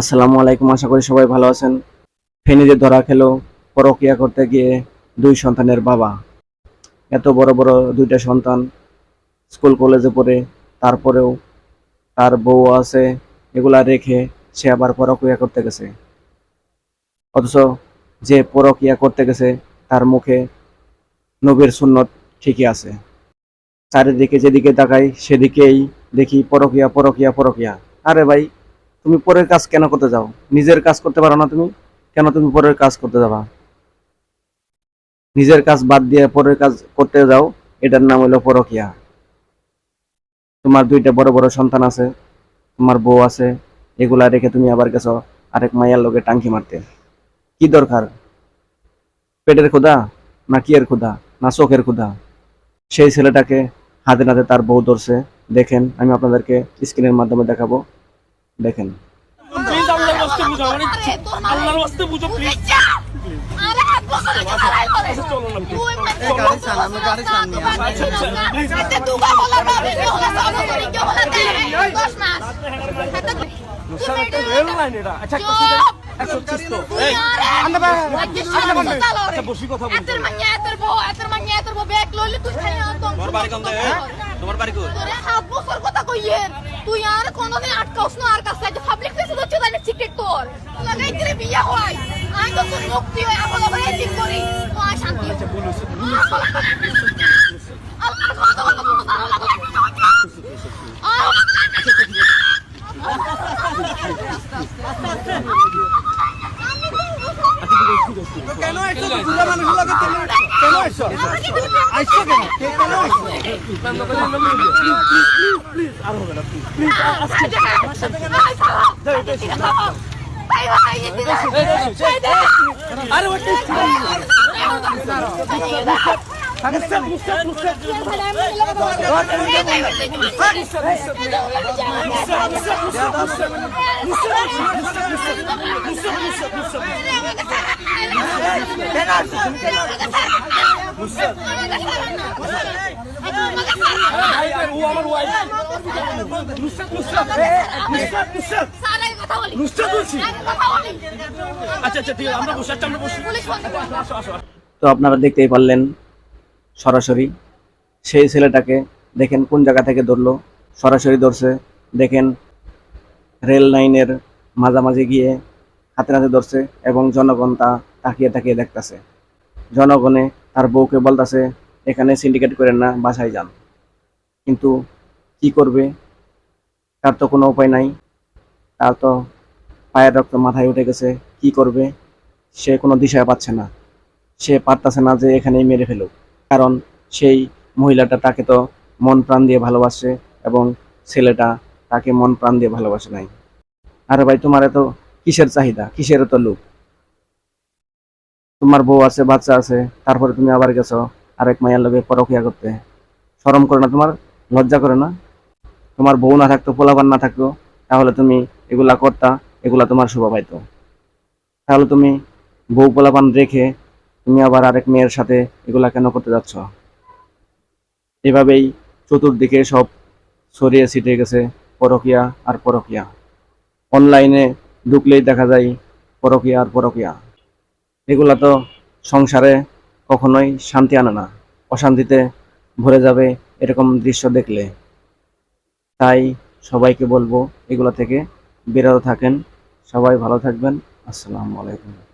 আসসালামু আলাইকুম, আশা করি সবাই ভালো আছেন। ফেনীতে ধরা খেলো পরকিয়া করতে গিয়ে দুই সন্তানের বাবা। এত বড় বড় দুইটা সন্তান স্কুল কলেজে পড়ে, তারপরেও তার বউ আছে, এগুলা রেখে সে আবার পরকিয়া করতে গেছে। অথচ যে পরকিয়া করতে গেছে, তার মুখে নবীর সুন্নত ঠিকই আছে। চারিদিকে যেদিকে তাকাই, সেদিকেই দেখি পরকিয়া পরকিয়া পরকিয়া। আরে ভাই তুমি পরের কাজ কেন করতে যাও? নিজের কাজ করতে পারো না তুমি, কেন তুমি পরের কাজ করতে যাবা? নিজের কাজ বাদ দিয়ে পরের কাজ করতে যাও, এটার নাম হলো পরকিয়া। তোমার দুইটা বড় বড় সন্তান আছে, তোমার বউ আছে, এগুলা রেখে তুমি আবার গেছো আরেক মাইয়ার লোকে টাঙ্কি মারতে। কি দরকার? পেটের ক্ষুধা না কি এর ক্ষুধা না চোখের ক্ষুধা? সেই ছেলেটাকে হাতে নাতে তার বউ ধরছে। দেখেন, আমি আপনাদেরকে স্ক্রিনের মাধ্যমে দেখাবো। দেখেন প্লিজ আল্লাহর ওয়াস্তে বুঝো মানে আল্লাহর ওয়াস্তে বুঝো প্লিজ আরে এক বছর আগে লড়াই করে চলো না তুই মানে গাড়ি চালা, আমি গাড়ি চালানি, আমি- এতে দুগা বলা না ভিডিও হলা সামনে করে কি বলা দে 10 মাস রেল লাইন এটা আচ্ছা চুপ একশো চিস্তো এই আন্না বা আচ্ছা বসি কথা বলতে তো তোমার বাড়ি বাড়ি কোন তোরে হাত বছর কথা কইয়ে তুই আর কোনদিন আটকাওস না আর কাছে যে পাবলিক প্লেসে হচ্ছে জানি সিক্রেট তোর লাগাই করে বিয়া হয় আমি তো তোর মুক্তি হই আপন আপন এডিট করি তো আয় শান্তি আল্লাহর কথা বলো কেন আইছো দুলা মানুষ লাগে কেন আইছো আইছো কেন কেন আইছো আরে কেন আইছো তুমি কেন ও আমার ওয়াইফ নুসরাত নুসরাত নুসরাত নুসরাত নুসরাত বলছি আচ্ছা আচ্ছা ঠিক আছে আমরা বসে আচ্ছা আমরা বসি আসো আসো আসো। তো আপনারা দেখতেই পারলেন সরাসরি সেই ছেলেটাকে দেখেন কোন জায়গা থেকে ধরলো। সরাসরি ধরছে, দেখেন রেল লাইনের মাঝামাঝি গিয়ে হাতে হাতে ধরছে এবং জনগণ তা তাকিয়ে তাকিয়ে দেখতেছে। জনগণে তার বউকে বলতেছে, এখানে সিন্ডিকেট করেন না, বাসায় যান। কিন্তু কি করবে? তার তো কোনো উপায় নাই। তার তো পায়ের রক্ত মাথায় উঠে গেছে। কি করবে? সে কোনো দিশায় পাচ্ছে না। সে পারতাছে না যে এখানেই মেরে ফেলুক। কারণ সেই মহিলাটা তাকে তো মন প্রাণ দিয়ে ভালোবাসে এবং ছেলেটা তাকে মন প্রাণ দিয়ে ভালোবাসে নাই। আরে ভাই, তোমার এত কিসের চাহিদা? কিসের এত লোক তোমার বউ আছে, বাচ্চা আছে, তারপরে তুমি আবার গেছো আরেক মায়ের লোকে পরকিয়া করতে। শরম করে না তোমার? লজ্জা করে না? তোমার বউ না থাকতো, পোলাপান না থাকতো, তাহলে তুমি এগুলা করতা, এগুলা তোমার শোভা পাইতো। তাহলে তুমি বউ পোলাপান রেখে তুমি আবার আরেক মেয়ের সাথে এগুলা কেন করতে যাচ্ছ? এভাবেই চতুর্দিকে সব ছড়িয়ে ছিটিয়ে গেছে পরকিয়া আর পরকিয়া। অনলাইনে ঢুকলেই দেখা যায় পরকিয়া আর পরকিয়া। এগুলা তো সংসারে কখনোই শান্তি আনে না। অশান্তিতে ভরে যাবে এরকম দৃশ্য দেখলে। তাই সবাইকে বলব, এগুলো থেকে বিরত থাকেন। সবাই ভালো থাকবেন। আসসালামু আলাইকুম।